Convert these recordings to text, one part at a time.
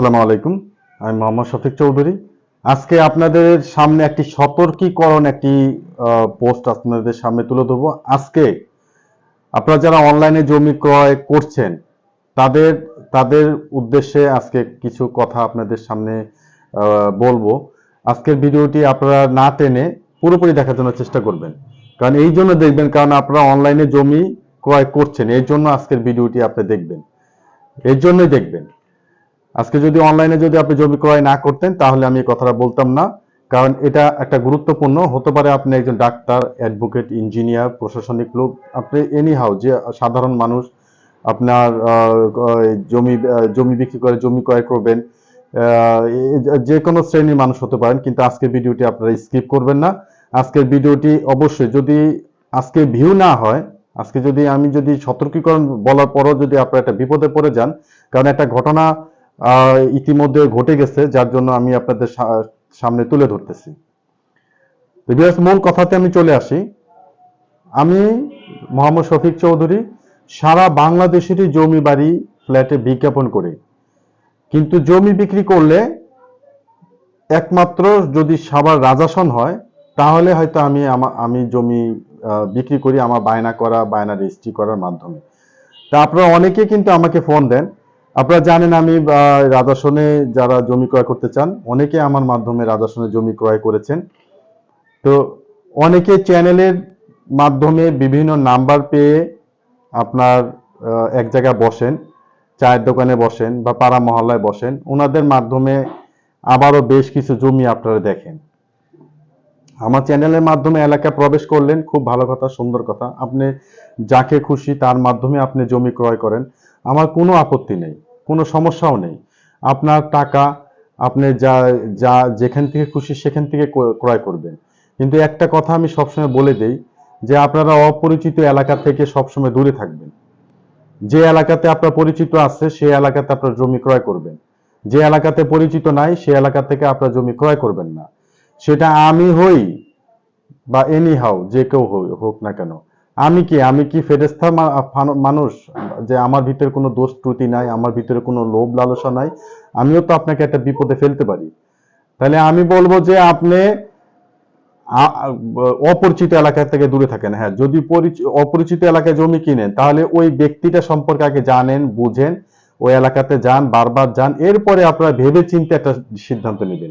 আসসালামু আলাইকুম। আমি মোহাম্মদ শফিক চৌধুরী। আজকে আপনাদের সামনে একটি সতর্কীকরণ একটি পোস্ট আপনাদের সামনে তুলে ধরবো। আজকে আপনারা যারা অনলাইনে জমি ক্রয় করছেন, তাদের তাদের উদ্দেশ্যে আজকে কিছু কথা আপনাদের সামনে বলব। আজকের ভিডিওটি আপনারা না টেনে পুরোপুরি দেখার জন্য চেষ্টা করবেন। কারণ এই জন্য দেখবেন, কারণ আপনারা অনলাইনে জমি ক্রয় করছেন এই জন্য আজকের ভিডিওটি আপনি দেখবেন। এর জন্যই দেখবেন। আজকে যদি অনলাইনে যদি আপনি জমি ক্রয় না করতেন, তাহলে আমি কথাটা বলতাম না। কারণ এটা একটা গুরুত্বপূর্ণ। হতে পারে আপনি একজন ডাক্তার অ্যাডভোকেট ইঞ্জিনিয়ার প্রশাসনিক লোক। আপনি এনি হাউ যে সাধারণ মানুষ, আপনার জমি জমি বিক্রি করে জমি ক্রয় করবেন যে কোনো শ্রেণির মানুষ হতে পারেন, কিন্তু আজকের ভিডিওটি আপনারা স্কিপ করবেন না। আজকের ভিডিওটি অবশ্যই যদি আজকে ভিউ না হয়, আজকে যদি আমি যদি সতর্কীকরণ বলার পরও যদি আপনারা একটা বিপদে পড়ে যান, কারণ একটা ঘটনা ইতিমধ্যে ঘটে গেছে, যার জন্য আমি আপনাদের সামনে তুলে ধরতেছি। বিরাজ, মূল কথাতে আমি চলে আসি। আমি মোহাম্মদ শফিক চৌধুরী, সারা বাংলাদেশেরই জমি বাড়ি, ফ্ল্যাটে বিজ্ঞাপন করি। কিন্তু জমি বিক্রি করলে একমাত্র যদি সাবার রাজাসন হয়, তাহলে হয়তো আমি আমি জমি বিক্রি করি আমার বায়না করা, বায়না রেজিস্ট্রি করার মাধ্যমে। তা আপনারা অনেকে কিন্তু আমাকে ফোন দেন। আপনারা জানেন আমি রাজাসনে যারা জমি ক্রয় করতে চান, অনেকে আমার মাধ্যমে রাজাসনে জমি ক্রয় করেছেন। তো অনেকে চ্যানেলের মাধ্যমে বিভিন্ন নাম্বার পেয়ে আপনার এক জায়গায় বসেন, চায়ের দোকানে বসেন বা পাড়া মহল্লায় বসেন, ওনাদের মাধ্যমে আবারও বেশ কিছু জমি আপনারা দেখেন। আমার চ্যানেলের মাধ্যমে এলাকায় প্রবেশ করলেন, খুব ভালো কথা, সুন্দর কথা। আপনি যাকে খুশি তার মাধ্যমে আপনি জমি ক্রয় করেন। আমার কোনো আপত্তি নেই, কোনো সমস্যাও নেই। আপনার টাকা আপনি যা যা যেখান থেকে খুশি সেখান থেকে ক্রয়- করবেন। কিন্তু একটা কথা আমি সবসময় বলে দেই যে আপনারা অপরিচিত এলাকা থেকে সবসময় দূরে থাকবেন। যে এলাকাতে আপনার পরিচিত আছে সেই এলাকাতে আপনার জমি ক্রয় করবেন। যে এলাকাতে পরিচিত নাই সেই এলাকা থেকে আপনার জমি ক্রয় করবেন না। সেটা আমি হই বা এনি হাউ যে কেউ হোক না কেন। আমি কি আমি কি ফেরেস্তা মানুষ? যে আমার ভিতরে কোনো দোষ ত্রুটি নাই, আমার ভিতরে কোনো লোভ লালসা নাই, আমিও তো আপনাকে একটা বিপদে ফেলতে পারি। তাহলে আমি বলব যে আপনি অপরিচিত এলাকা থেকে দূরে থাকেন। হ্যাঁ যদি পরিচি- অপরিচিত এলাকায় জমি কিনেন, তাহলে ওই ব্যক্তিটা সম্পর্কে আগে জানেন, বুঝেন ওই এলাকাতে যান, বারবার যান, এরপরে আপনারা ভেবে চিন্তে একটা সিদ্ধান্ত নেবেন।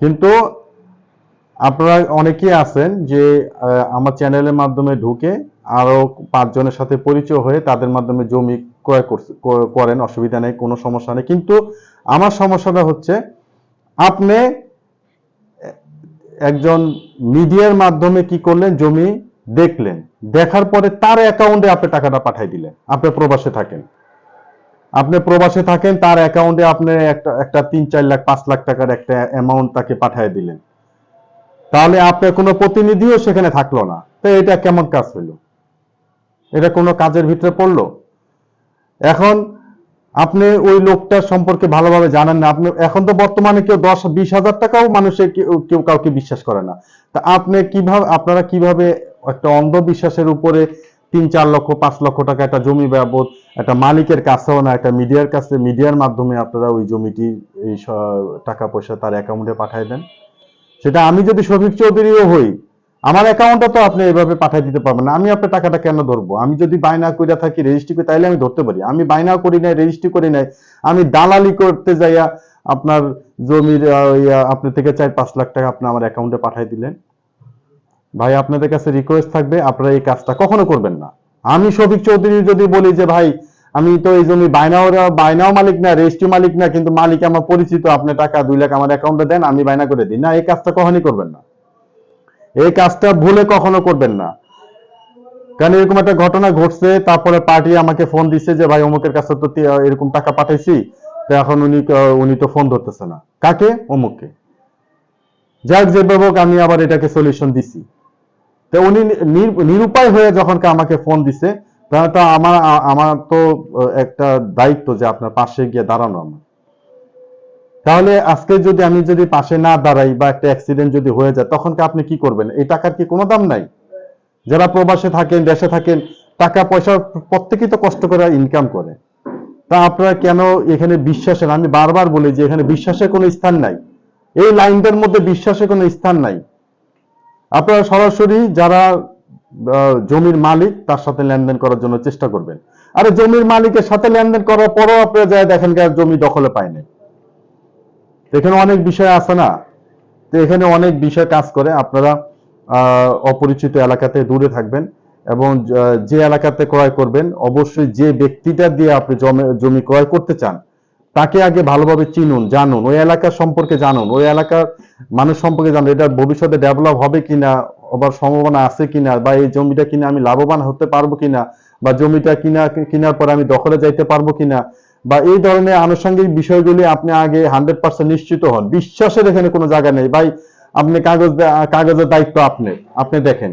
কিন্তু আপনারা অনেকেই আছেন যে আমার চ্যানেলের মাধ্যমে ঢুকে আরও পাঁচজনের সাথে পরিচয় হয়ে তাদের মাধ্যমে জমি ক্রয় করেন, অসুবিধা নেই, কোনো সমস্যা নেই। কিন্তু আমার সমস্যাটা হচ্ছে, আপনি একজন মিডিয়ার মাধ্যমে কি করলেন? জমি দেখলেন। দেখার পরে তার অ্যাকাউন্টে আপনি টাকাটা পাঠাই দিলেন। আপনি প্রবাসে থাকেন। আপনি প্রবাসে থাকেন, তার অ্যাকাউন্টে আপনি একটা একটা তিন চার লাখ, পাঁচ লাখ টাকার একটা অ্যামাউন্ট তাকে পাঠিয়ে দিলেন। তাহলে আপনার কোনো প্রতিনিধিও সেখানে থাকল না। তো এটা কেমন কাজ হইল? এটা কোনো কাজের ভিতরে পড়ল? এখন আপনি ওই লোকটার সম্পর্কে ভালোভাবে জানেন না। আপনি এখন তো বর্তমানে কেউ দশ, বিশ হাজার টাকাও মানুষের কেউ- কেউ কাউকে বিশ্বাস করে না। তা আপনি কীভাবে, আপনারা কীভাবে একটা অন্ধবিশ্বাসের উপরে তিন, চার লক্ষ, পাঁচ লক্ষ টাকা একটা জমি বাবদ, একটা মালিকের কাছেও না, একটা মিডিয়ার কাছে, মিডিয়ার মাধ্যমে আপনারা ওই জমিটি, এই টাকা পয়সা তার অ্যাকাউন্টে পাঠিয়ে দেন? সেটা আমি যদি শফিক চৌধুরীও হই, আমার অ্যাকাউন্টটা তো আপনি এভাবে পাঠিয়ে দিতে পারবেন না। আমি আপনার টাকাটা কেন ধরবো? আমি যদি বায়না কইরা থাকি রেজিস্ট্রি করি, তাইলে আমি ধরতে পারি। আমি বাইনাও করি নাই রেজিস্ট্রি করি নাই। আমি দালালি করতে যাইয়া আপনার জমির আপনার থেকে চার পাঁচ লাখ টাকা আপনি আমার অ্যাকাউন্টে পাঠিয়ে দিলেন। ভাই, আপনাদের কাছে রিকোয়েস্ট থাকবে, আপনারা এই কাজটা কখনো করবেন না। আমি শফিক চৌধুরী যদি বলি যে, ভাই আমি তো এই জমি বাইনাও বাইনাও মালিক না, রেজিস্ট্রি মালিক না, কিন্তু মালিক আমার পরিচিত, আপনি টাকা দুই লাখ আমার অ্যাকাউন্টে দেন, আমি বাইনা করে দিই। না, এই কাজটা কখনই করবেন না। এই কাজটা ভুলে কখনো করবেন না। কারণ এরকম একটা ঘটনা ঘটছে, তারপরে পার্টি আমাকে ফোন দিচ্ছে যে, ভাই, অমুকের কাছে তো এরকম টাকা পাঠাইছি, তো এখন উনি উনি তো ফোন ধরতেছে না। কাকে? অমুককে। যাক, যে হোক, আমি আবার এটাকে সলিউশন দিছি। তো উনি নির- নিরুপায় হয়ে যখন আমাকে ফোন দিছে তো আমার আমার তো একটা দায়িত্ব যে আপনার পাশে গিয়ে দাঁড়ানো আমার। তাহলে আজকে যদি আমি যদি পাশে না দাঁড়াই বা একটা অ্যাক্সিডেন্ট যদি হয়ে যায়, তখন কি আপনি কি করবেন? এই টাকার কি কোনো দাম নাই? যারা প্রবাসে থাকেন, দেশে থাকেন, টাকা পয়সা প্রত্যেকেই তো কষ্ট করে ইনকাম করে। তা আপনারা কেন এখানে বিশ্বাসের, আমি বারবার বলি যে এখানে বিশ্বাসের কোনো স্থান নাই। এই লাইনটার মধ্যে বিশ্বাসের কোনো স্থান নাই। আপনারা সরাসরি যারা জমির মালিক তার সাথে লেনদেন করার জন্য চেষ্টা করবেন। আরে জমির মালিকের সাথে লেনদেন করার পরও আপনারা যায় দেখেন আর জমি দখলে পায় নাই। এখানে অনেক বিষয় আছে না? তো এখানে অনেক বিষয় কাজ করে, আপনারা অপরিচিত এলাকাতে দূরে থাকবেন এবং যে এলাকাতে ক্রয় করবেন, অবশ্যই যে ব্যক্তিটা দিয়ে আপনি জমি জমি ক্রয় করতে চান, তাকে আগে ভালোভাবে চিনুন, জানুন। ওই এলাকার সম্পর্কে জানুন। ওই এলাকার মানুষ সম্পর্কে জানুন। এটা ভবিষ্যতে ডেভেলপ হবে কিনা আবার সম্ভাবনা আছে কিনা বা এই জমিটা কিনে আমি লাভবান হতে পারব কিনা বা জমিটা কিনা, কেনার পর আমি দখলে যাইতে পারব কিনা বা এই ধরনের আনুষঙ্গিক বিষয়গুলি আপনি আগে হান্ড্রেড পার্সেন্ট নিশ্চিত হন। বিশ্বাসের এখানে কোনো জায়গা নেই। ভাই, আপনি কাগজ কাগজের দায়িত্ব আপনি আপনি দেখেন।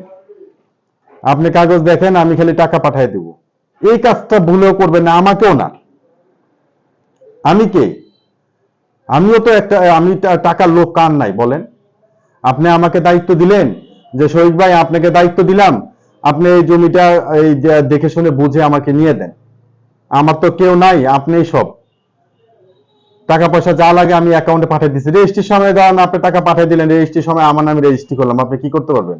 আপনি কাগজ দেখেন, আমি খালি টাকা পাঠিয়ে দেব। এই কাজটা ভুলেও করবেন না, আমাকেও না। আমি কে? আমিও তো একটা, আমি টাকার লোক কার নাই, বলেন। আপনি আমাকে দায়িত্ব দিলেন যে শহীদ ভাই, আপনাকে দায়িত্ব দিলাম। আপনি এই জমিটা, এই দেখে শুনে বুঝে আমাকে নিয়ে দেন। আমার তো কেউ নাই, আপনিই সব। টাকা পয়সা যা লাগে আমি অ্যাকাউন্টে পাঠিয়ে দিচ্ছি রেজিস্ট্রির সময় ধরেন আপনি টাকা পাঠিয়ে দিলেন। রেজিস্ট্রির সময় আমার নামে রেজিস্ট্রি করলাম। আপনি কি করতে পারবেন?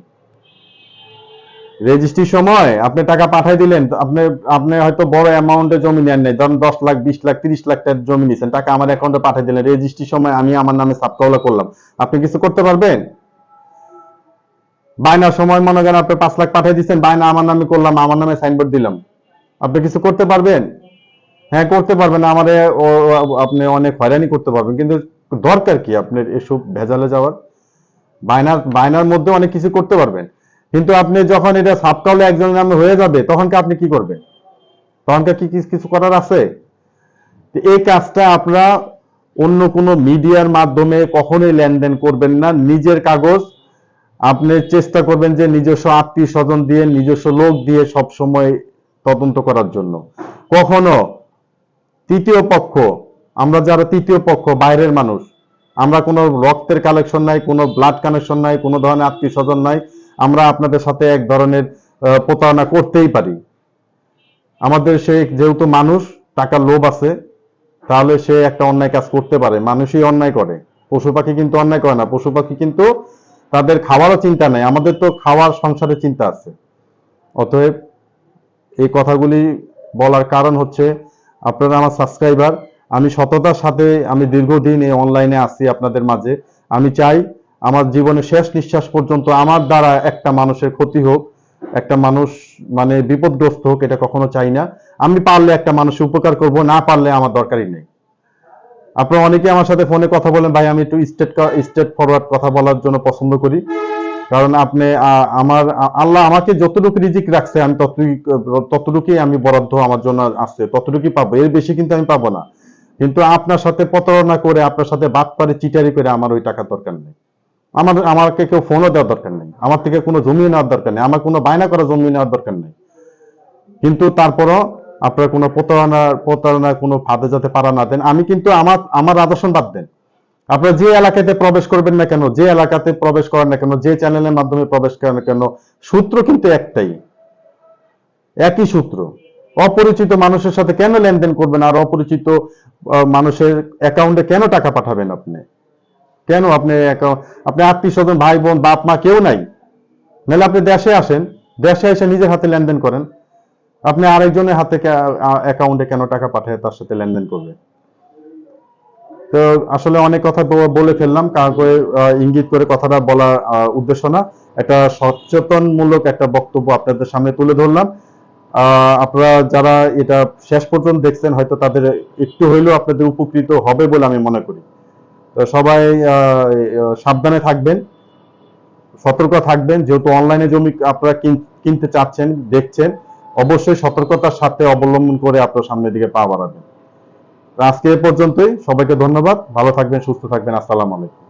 রেজিস্ট্রির সময়, আপনি টাকা পাঠিয়ে দিলেন আপনি আপনি হয়তো বড় অ্যামাউন্টে জমি নেন নাই। ধরেন দশ লাখ, বিশ লাখ, তিরিশ লাখ টাকার জমি নিয়েছেন টাকা আমার অ্যাকাউন্টে পাঠিয়ে দিলেন। রেজিস্ট্রির সময় আমি আমার নামে সাবকাওলা করলাম। আপনি কিছু করতে পারবেন? বায়নার সময় মনে করেন আপনি পাঁচ লাখ পাঠিয়ে দিচ্ছেন বায়না আমার নামে করলাম, আমার নামে সাইনবোর্ড দিলাম। আপনি কিছু করতে পারবেন? হ্যাঁ করতে পারবেন, আমারে আপনি অনেক হয়রানি করতে পারবেন, কিন্তু দরকার কি আপনার এসব ভেজালে যাওয়ার? বায়নার বায়নার মধ্যে অনেক কিছু করতে পারবেন। কিন্তু আপনি যখন এটা সাবকালে একজনের নামে হয়ে যাবে তখনকে আপনি কি করবেন? তখনকে কি- কিছু করার আছে? এই কাজটা আপনারা অন্য কোনো মিডিয়ার মাধ্যমে কখনোই লেনদেন করবেন না, নিজের কাগজ আপনি চেষ্টা করবেন যে নিজস্ব আত্মীয় স্বজন দিয়ে, নিজস্ব লোক দিয়ে সব সময় তদন্ত করার জন্য। কখনো তৃতীয় পক্ষ, আমরা যারা তৃতীয় পক্ষ, বাইরের মানুষ, আমরা কোনো রক্তের কালেকশন নাই, কোনো ব্লাড কানেকশন নাই, কোনো ধরনের আত্মীয় স্বজন নাই, আমরা আপনাদের সাথে এক ধরনের প্রতারণা করতেই পারি। আমাদের সে যেহেতু মানুষ, টাকার লোভ আছে, তাহলে সে একটা অন্যায় কাজ করতে পারে। মানুষই অন্যায় করে। পশু পাখি কিন্তু অন্যায় করে না। পশু পাখি কিন্তু তাদের খাওয়ারও চিন্তা নেই। আমাদের তো খাওয়ার সংসারের চিন্তা আছে। অতএব এই কথাগুলি বলার কারণ হচ্ছে, আপনারা আমার সাবস্ক্রাইবার আমি সততার সাথে আমি দীর্ঘদিন এই অনলাইনে আছি আপনাদের মাঝে। আমি চাই আমার জীবনের শেষ নিঃশ্বাস পর্যন্ত আমার দ্বারা একটা মানুষের ক্ষতি হোক, একটা মানুষ মানে বিপদগ্রস্ত হোক, এটা কখনো চাই না। আমি পারলে একটা মানুষের উপকার করব, না পারলে আমার দরকারই নেই। আপনারা অনেকে আমার সাথে ফোনে কথা বলেন, ভাই, আমি একটু স্টেট স্টেট ফরওয়ার্ড কথা বলার জন্য পছন্দ করি। কারণ আপনি আমার আল্লাহ আমাকে যতটুকু রিজিক রাখছে, আমি ততটুকু ততটুকুই আমি বরাদ্দ আমার জন্য আছে, ততটুকুই পাবো। এর বেশি কিন্তু আমি পাবো না। কিন্তু আপনার সাথে প্রতারণা করে, আপনার সাথে বাদ পারে চিটারি করে আমার ওই টাকার দরকার নেই। আমার, আমাকে কেউ ফোনও দেওয়ার দরকার নেই। আমার থেকে কোনো জমি নেওয়ার দরকার নেই। আমার কোনো বায়না করা জমি নেওয়ার দরকার নেই। কিন্তু তারপরও আপনার কোনো প্রতারণার প্রতারণার কোনো ফাঁদে যাতে পারা না দেন, আমি কিন্তু আমার আমার আদর্শন বাদ দেন। আপনারা যে এলাকাতে প্রবেশ করবেন না কেন, যে এলাকাতে প্রবেশ করেন না কেন, যে চ্যানেলের মাধ্যমে প্রবেশ করেন না কেন, সূত্র কিন্তু একটাই। একই সূত্র। অপরিচিত মানুষের সাথে কেন লেনদেন করবেন আর অপরিচিত মানুষের অ্যাকাউন্টে কেন টাকা পাঠাবেন আপনি? কেন আপনি আপনি আত্মীয় স্বজন, ভাই বোন, বাপ, মা কেউ নাই? নাহলে আপনি দেশে আসেন, দেশে এসে নিজের হাতে লেনদেন করেন। আপনি আরেকজনের হাতে অ্যাকাউন্টে কেন টাকা পাঠায় তার সাথে লেনদেন করবে? তো আসলে অনেক কথা বলে ফেললাম। করে ইঙ্গিত করে কথাটা বলার উদ্দেশ্য না। একটা সচেতনমূলক একটা বক্তব্য আপনাদের সামনে তুলে ধরলাম। আপনারা যারা এটা শেষ পর্যন্ত দেখছেন, হয়তো তাদের একটু হইলেও আপনাদের উপকৃত হবে বলে আমি মনে করি। তো সবাই সাবধানে থাকবেন, সতর্ক থাকবেন। যেহেতু অনলাইনে জমি আপনারা কিন- কিনতে চাচ্ছেন, দেখছেন অবশ্যই সতর্কতার সাথে অবলম্বন করে আপনার সামনের দিকে পা বাড়াবেন। আজকে এ পর্যন্তই। সবাইকে ধন্যবাদ। ভালো থাকবেন, সুস্থ থাকবেন। আসসালামু আলাইকুম।